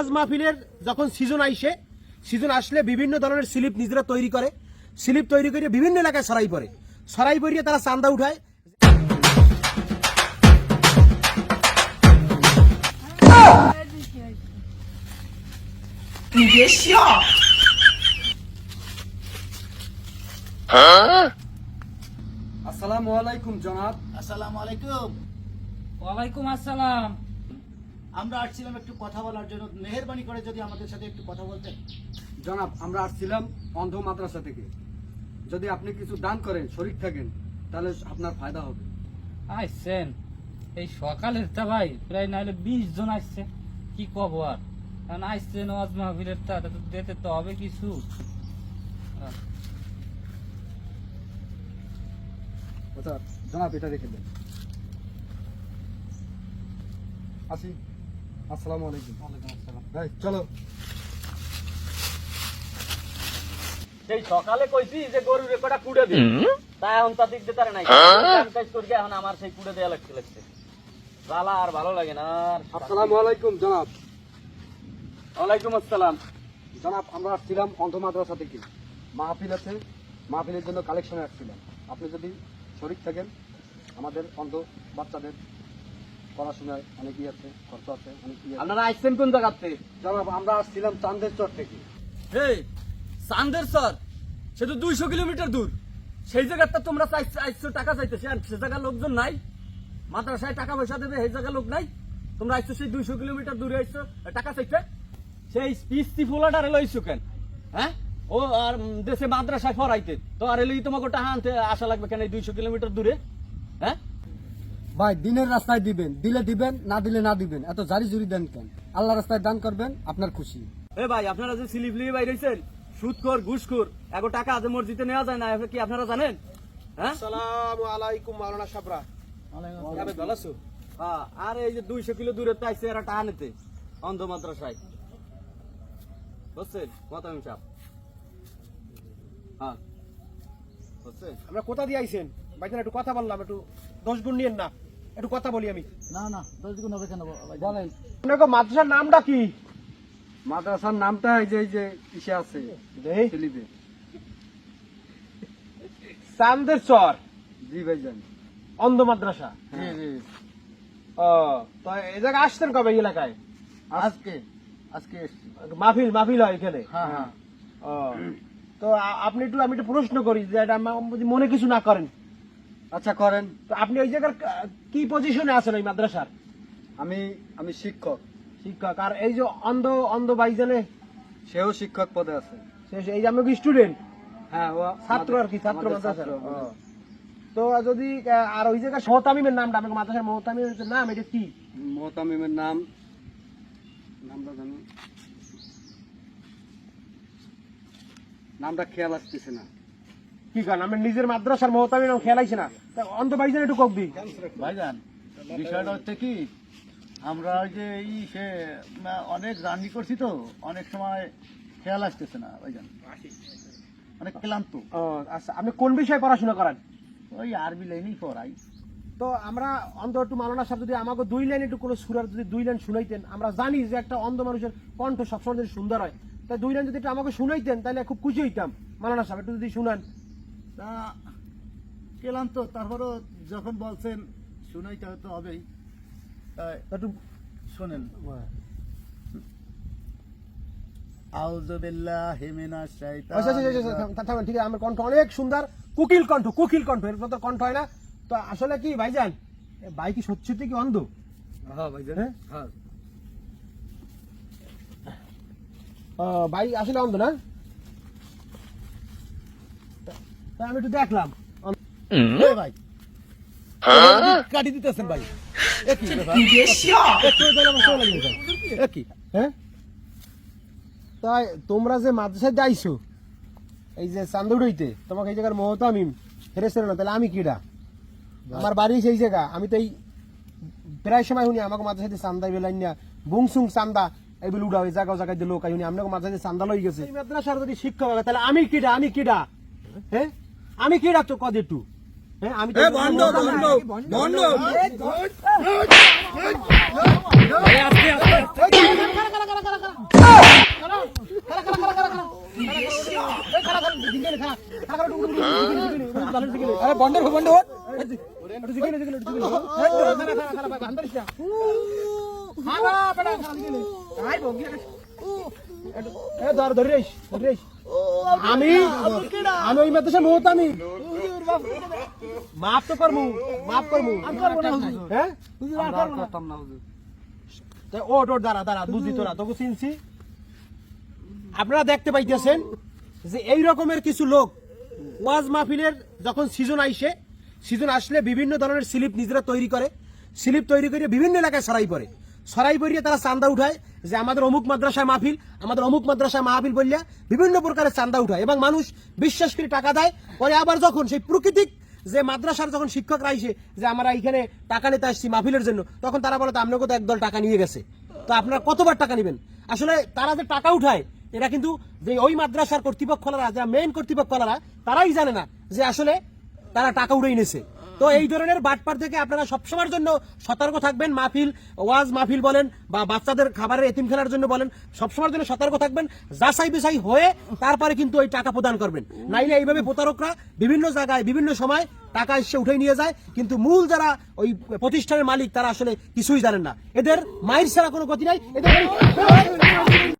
নামাজ মাহফিলের যখন সিজন আইসে সিজন আসলে বিভিন্ন ধরনের স্লিপ নিজেরা তৈরি করে। স্লিপ তৈরি করে বিভিন্ন এলাকায় ছড়াই পড়ে। ছড়াই পড়িয়ে তারা চান্দা উঠায়। আসসালামু আলাইকুম জনাব। আসসালামু আলাইকুম। ওয়ালাইকুম আসসালাম। আমরা আসছিলাম একটু কথা বলার জন্য। মেহেরবানি করে যদি আমাদের সাথে একটু কথা বলতেন। জনাব আমরা আসছিলাম অন্ধ মাদ্রাসা থেকে। যদি আপনি কিছু দান করেন শরীর থাকেন তাহলে আপনার ফায়দা হবে। আইসেন। এই সকালের তা ভাই প্রায় নাহলে বিশ জন আসছে কি কব আর? কারণ আইসছেন ওয়াজ মাহফিলের তা দিতে তো হবে কিছু। আচ্ছা জনাব এটা রেখে দেন। আসি। আসসালামু আলাইকুম। ভাই চলো। সেই সকালে কইছি যে কটা কুড়ে দিই। তা এখন তা দিক দিতে নাই। কাজ করি এখন আমার সেই কুড়ে দেয়া লাগছে লাগছে জ্বালা আর ভালো লাগে না আর আসসালামু আলাইকুম জনাব। ওয়ালাইকুম আসসালাম। জনাব আমরা আসছিলাম অন্ধ মাদ্রাসা থেকে। মাহফিল আছে। মাহফিলের জন্য কালেকশনে আসছিলাম। আপনি যদি শরীর থাকেন আমাদের অন্ধ বাচ্চাদের পড়াশোনায় অনেকই আছে খরচ আছে অনেকই আছে। আপনারা আসছেন কোন জায়গাতে? জনাব আমরা আসছিলাম চান্দের চর থেকে। হে চান্দের স্যার সে তো দুইশো কিলোমিটার দূর। সেই জায়গাটা তোমরা চাইছ- টাকা চাইতেছে। আর সে জায়গার লোকজন নাই। মাদ্রাসায় টাকা পয়সা দেবে সেই জায়গার লোক নাই। তোমরা আইছো সেই দুইশো কিলোমিটার দূরে আর টাকা চাইতে। সেই পিস্তি ফুলাটারে লইছো কেন? হ্যাঁ? ও আর দেশে মাদ্রাসায় ফরাইতে তো আর এলি তোমাকে টাকা আনতে আসা লাগবে কেন এই দুইশো কিলোমিটার দূরে? হ্যাঁ? ভাই দিনের রাস্তায় দিবেন দিলে দিবেন না দিলে না দিবেন এত জারি জুরি দেন কেন? আল্লাহ রাস্তায় দান করবেন আপনার খুশি। এ ভাই আপনারা যে স্লিপ লিয়ে বাইরেছেন সুদখোর ঘুষখোর এগো টাকা আজ মসজিদে নেওয়া যায় না কি আপনারা জানেন? হ্যাঁ? আসসালামু আলাইকুম মাওলানা সাবরা। যাবে ভালো হ্যাঁ, আর এই যে দুইশো কিলো দূরে পাইছে এরা টাকা নিতে অন্ধ মাদ্রাসায়। বুঝছেন? মতামিম সাহেব। হ্যাঁ। বুঝছেন? আমরা কোথা দিয়ে আইছেন? ভাইজান একটু কথা বললাম একটু দশ গুণ নিয়েন না। একটু কথা বলি আমি। না না দশ গুণ হবে কেন বলেন। মাদ্রাসার নামটা কি? মাদ্রাসার নামটা এই যে এই যে ইসে আছে চান্দের চর। জি ভাইজান। অন্ধ মাদ্রাসা। জি জি। ও তো এই জায়গায় আসতেন কবে এলাকায়? আজকে আজকে মাহফিল মাহফিল হয় এখানে? হ্যাঁ হ্যাঁ। ও তো আপনি একটু আমি একটু প্রশ্ন করি যে এটা মনে কিছু না করেন। আচ্ছা করেন। তো আপনি ওই জায়গার কি পজিশনে আছেন ওই মাদ্রাসার? আমি আমি শিক্ষক। শিক্ষক। আর এই যে অন্ধ অন্ধ ভাইজানে সেও শিক্ষক পদে আছে। সে- এই যে আমি স্টুডেন্ট হ্যাঁ ও ছাত্র আর কি ছাত্র ও। আমাদের। তো যদি আর ওই জায়গায় মহতামিমের নামটা আমাকে মাদ্রাসার মহতামিমের যে নাম এটা কি? মোহতামিমের নাম নামটা জানো। নামটা খেয়াল আসতেছে না। কি কারণ নিজের মাদ্রাসার মহতামিম নাম খেলাইছি না? তা অন্ধ ভাইজান একটু কক দিই ভাইজান বিষয়টা হচ্ছে কি আমরা ওই যে এই সে অনেক জার্নি করছি তো অনেক সময় খেয়াল আসতেছে না ভাইজান। অনেক ক্লান্ত। আচ্ছা আপনি কোন বিষয়ে পড়াশোনা করেন? ওই আরবি লাইনেই পড়াই। তো আমরা অন্ধ একটু মালানা সাহেব যদি আমাকে দুই লাইন একটু কোনো সুরার যদি দুই লাইন শুনাইতেন আমরা জানি যে একটা অন্ধ মানুষের কণ্ঠ সবসময় যদি সুন্দর হয়। তাই দুই লাইন যদি একটু আমাকে শুনাইতেন তাহলে খুব খুশি হইতাম। মালানা সাহেব একটু যদি শুনান। তা ক্লান্ত তারপরও যখন বলছেন শুনাইতে হয়তো হবেই। একটু শোনেন। আচ্ছা আচ্ছা আচ্ছা, ঠিক আছে আমার কণ্ঠ অনেক সুন্দর। কুকিল কণ্ঠ কুকিল কণ্ঠ এর মতো কণ্ঠ হয় না। তো আসলে কি ভাইজান? ভাই কি সত্যি কি অন্ধ? হ্যাঁ ভাইজান। হ্যাঁ? হ্যাঁ। ভাই আসলে অন্ধ না? তা- তা আমি একটু দেখলাম। ভাই। কাটি দিতেছেন ভাই। একই। একই হ্যাঁ? তাই তোমরা যে মাদ্রাসায় যাইছো এই যে চান্দুড়ইতে তোমাকে এই জায়গার মহতামিম হেরেছিল না তাহলে আমি কিডা? আমার বাড়ি সেই জায়গা। আমি তো এই প্রায় সময় শুনি আমাকে মাদ্রাসাতে চান্দা বেলাই না বুংসুং চান্দা এই বলে উড়া ওই জায়গা জায়গায় লোক শুনি আপনাকে মাদ্রাসাতে চান্দা লই গেছে। এই মাদ্রাসার যদি শিক্ষক হবে তাহলে আমি কিডা আমি কিডা? হ্যাঁ? আমি কিডা তো কদ একটু হ্যাঁ আমি আরে বন্ধ বন্ধ আমি আমি ওই মাদ্রাসা বহুত আমি মাফ তো করমু মাফ করমু। হ্যাঁ? আমরা আর করতাম না হুজুর। তা ওট ওট দাঁড়া দাঁড়া বুঝি তোরা তোকে চিনছি। আপনারা দেখতে পাইতেছেন যে এই রকমের কিছু লোক ওয়াজ মাহফিলের যখন সিজন আইসে সিজন আসলে বিভিন্ন ধরনের স্লিপ নিজেরা তৈরি করে। স্লিপ তৈরি করে বিভিন্ন এলাকায় ছড়াই পড়ে। ছড়াই পড়িয়ে তারা চান্দা উঠায় যে আমাদের অমুক মাদ্রাসায় মাহফিল, আমাদের অমুক মাদ্রাসায় মাহফিল বললিয়া বিভিন্ন প্রকারের চান্দা উঠায় এবং মানুষ বিশ্বাস করে টাকা দেয়। পরে আবার যখন সেই প্রাকৃতিক যে মাদ্রাসার যখন শিক্ষকরা আইসে যে আমরা এখানে টাকা নিতে আসছি মাহফিলের জন্য, তখন তারা বলে, তো আপনাকে তো একদল টাকা নিয়ে গেছে। তো আপনারা কতবার টাকা নেবেন? আসলে তারা যে টাকা উঠায়, এরা কিন্তু যে ওই মাদ্রাসার কর্তৃপক্ষরা যারা মেইন কর্তৃপক্ষরা তারাই জানে না যে আসলে তারা টাকা উড়ে এনেছে তো এই ধরনের বাটপার থেকে আপনারা সবসময়ের জন্য সতর্ক থাকবেন। মাহফিল, ওয়াজ মাহফিল বলেন বা বাচ্চাদের খাবারের এতিম খেলার জন্য বলেন, সবসময়ের জন্য সতর্ক থাকবেন, যাচাই বেসাই হয়ে তারপরে কিন্তু ওই টাকা প্রদান করবেন। নাইলে এইভাবে প্রতারকরা বিভিন্ন জায়গায়, বিভিন্ন সময় টাকা এসে উঠে নিয়ে যায়, কিন্তু মূল যারা ওই প্রতিষ্ঠানের মালিক তারা আসলে কিছুই জানেন না। এদের মায়ের ছাড়া কোনো গতি নাই। এদের